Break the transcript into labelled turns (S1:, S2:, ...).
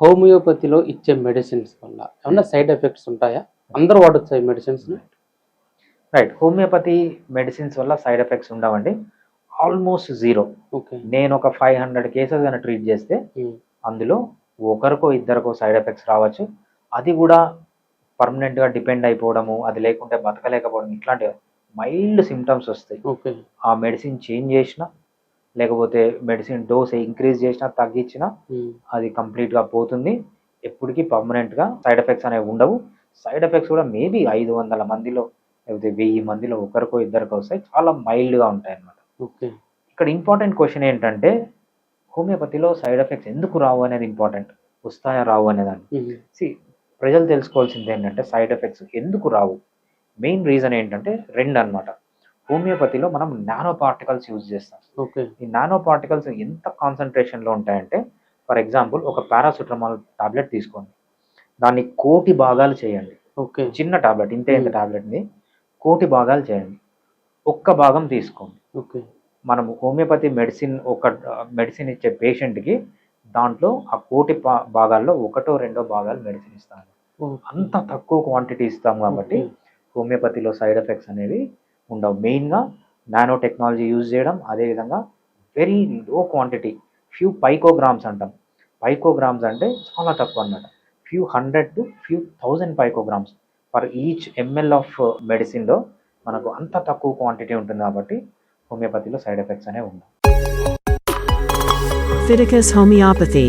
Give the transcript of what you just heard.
S1: హోమియోపతిలో ఇచ్చే మెడిసిన్స్ వల్ల. ఏమన్నా సైడ్ ఎఫెక్ట్స్ ఉంటాయా? అందరూ వాడొచ్చా ఈ మెడిసిన్స్
S2: రైట్ హోమియోపతి మెడిసిన్స్ వల్ల సైడ్ ఎఫెక్ట్స్ ఉండవండి. Almost zero.
S1: ఓకే.
S2: నేను ఒక ఫైవ్ హండ్రెడ్ కేసెస్ కనుక ట్రీట్ చేస్తే అందులో ఒకరికో ఇద్దరికో సైడ్ ఎఫెక్ట్స్ రావచ్చు. అది కూడా పర్మనెంట్గా డిపెండ్ అయిపోవడము అది లేకుంటే బతకలేకపోవడం ఇట్లాంటి మైల్డ్ సిమ్టమ్స్ వస్తాయి.
S1: ఓకే.
S2: ఆ మెడిసిన్ చేంజ్ చేసినా లేకపోతే మెడిసిన్ డోస్ ఇంక్రీజ్ చేసినా తగ్గించినా అది కంప్లీట్గా పోతుంది. ఎప్పటికీ పర్మనెంట్గా సైడ్ ఎఫెక్ట్స్ అనేవి ఉండవు. సైడ్ ఎఫెక్ట్స్ కూడా మేబీ ఐదు వందల మందిలో లేకపోతే వెయ్యి మందిలో ఒకరికో ఇద్దరికో వస్తాయి. చాలా మైల్డ్గా ఉంటాయి అన్నమాట
S1: ఓకే
S2: ఇక్కడ ఇంపార్టెంట్ క్వశ్చన్ ఏంటంటే హోమియోపతిలో సైడ్ ఎఫెక్ట్స్ ఎందుకు రావు అనేది ఇంపార్టెంట్ వస్తాయా రావు అనేదాన్ని సి ప్రజలు తెలుసుకోవాల్సింది ఏంటంటే సైడ్ ఎఫెక్ట్స్ ఎందుకు రావు? మెయిన్ రీజన్ ఏంటంటే రెండు అన్నమాట. హోమియోపతిలో మనం నానో పార్టికల్స్ యూజ్ చేస్తాం.
S1: ఓకే.
S2: ఈ నానో పార్టికల్స్ ఎంత కాన్సన్ట్రేషన్లో ఉంటాయంటే ఫర్ ఎగ్జాంపుల్ ఒక పారాసిటమాల్ టాబ్లెట్ తీసుకోండి. దాన్ని కోటి భాగాలు చేయండి.
S1: ఓకే.
S2: చిన్న టాబ్లెట్ ఇంతే ఇంత టాబ్లెట్ని కోటి భాగాలు చేయండి. ఒక్క భాగం తీసుకోండి.
S1: ఓకే.
S2: మనం హోమియోపతి మెడిసిన్ ఒక మెడిసిన్ ఇచ్చే పేషెంట్కి దాంట్లో ఆ కోటి భాగాల్లో ఒకటో రెండో భాగాలు మెడిసిన్ ఇస్తాము. అంత తక్కువ క్వాంటిటీ ఇస్తాం కాబట్టి హోమియోపతిలో సైడ్ ఎఫెక్ట్స్ అనేవి ఉండవు. మెయిన్గా నానో టెక్నాలజీ యూజ్ చేయడం అదేవిధంగా వెరీ లో క్వాంటిటీ ఫ్యూ పైకోగ్రామ్స్ అంటాం. పైకోగ్రామ్స్ అంటే చాలా తక్కువ అన్నమాట. Few hundred to few thousand picograms for each ML of మెడిసిన్లో మనకు అంత తక్కువ క్వాంటిటీ ఉంటుంది కాబట్టి హోమియోపతిలో సైడ్ ఎఫెక్ట్స్ అనేవి ఉండవు.
S3: Fiticus Homeopathy